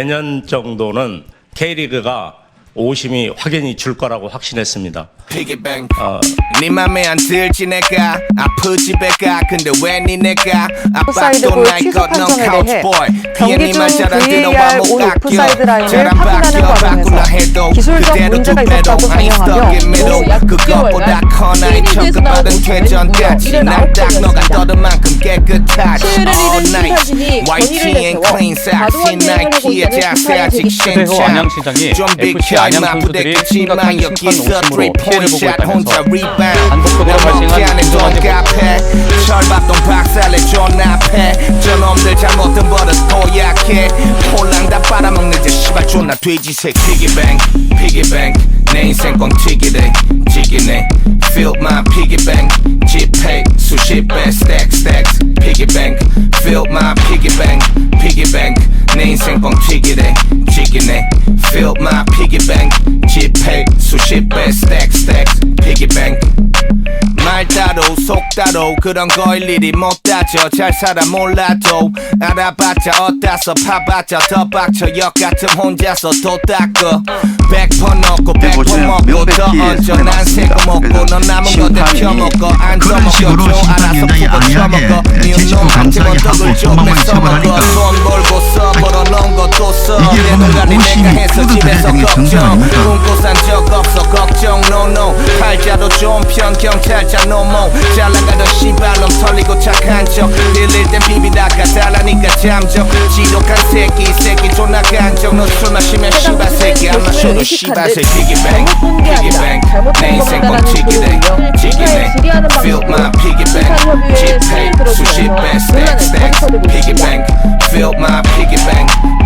내년 정도는 K리그가 오심이 확연히 줄 거라고 확신했습니다. 피기뱅 네 맘에 안 들지 내가 아프지 배가 근데 왜니 내가 오프사이드 골날 취소 판정에 카우치 대해 보이. 경기 중 VAR 온. 오프사이드 라인을 확인하는 과정에서 기술적 문제가. 있었다고 설명하며. 약 그것보다 6개월간 커 나의 KBS 나오고 청급받은 퇴전까지 이래 난딱 나오고 너가 있습니다. 떠든 만큼 깨끗하지 시위를 night 심판진이 White 권위를 tee and 내세워 clean socks 과도한 인 대응을 하고 나이키에 있다는 자세 심판이 아직 되기 신차 최대호 안양시장이 좀 FC 비켜 안양 임마 선수들이 부대끼지 심각한 마 심판 여기서 오심으로 3 피해를 보고 포인트 혼자 있다면서 리바운드 한국보다 발생한 안에 돈 인정하지 카페 철밥동 박살내 존앞에 저놈들 잘못된 버릇 고약해. 홀랑 다 빨아먹는 저 씨발 존나 돼지 새. 피기뱅 피기뱅 내 인생 뻥 튀기래 튀기네. Feel my piggybank 지폐 수십 배 stack stacks. Piggybank Feel my piggybank piggybank 내 인생 뻥 튀기래 튀기네 Feel my piggybank 지 따로 속 따로. 그런 거 일 일이 못 따져. 잘 살아 몰라도 알아봤자 어따서 파봤자 더 빡쳐. 역 같은 혼자서 도 닦어. 백퍼 넣고 백퍼 먹고 더 얹어. 난 새거 먹고 넌 남은 거 심판이 데펴 먹어. 안 써먹어 줘 알아서 푸고 쳐먹어. 예, 미운 놈한테만 감사하게 떡을 하고 좀 도망을 내써먹어 처벌하니까. 돈 벌고 써. 벌어놓은 것도 써. 이게 내 보면 눈가리 오심이 내가 해서 뿌듯해야 집에서 되는 정상 걱정. 아닙니까? 꿈꿔 산적 없어. 걱정. no no 팔자도 좀편 경찰차 노모 잘 나가던 씨발놈 털리고 착한 척. 들릴 땐 비비다가 달라니까 잠적. 지독한 새끼 이 새끼 존나 간적 너술 마시면 씨발 새끼. 안 마셔도 씨발 새끼. 피기뱅 피기뱅 잘못된 내 인생 뻥 것보다는 튀기네 그걸로 튀기네 질의하는 Feel my piggybank 지폐 수십 배 거듭하고 있습니다. piggybank Feel my piggybank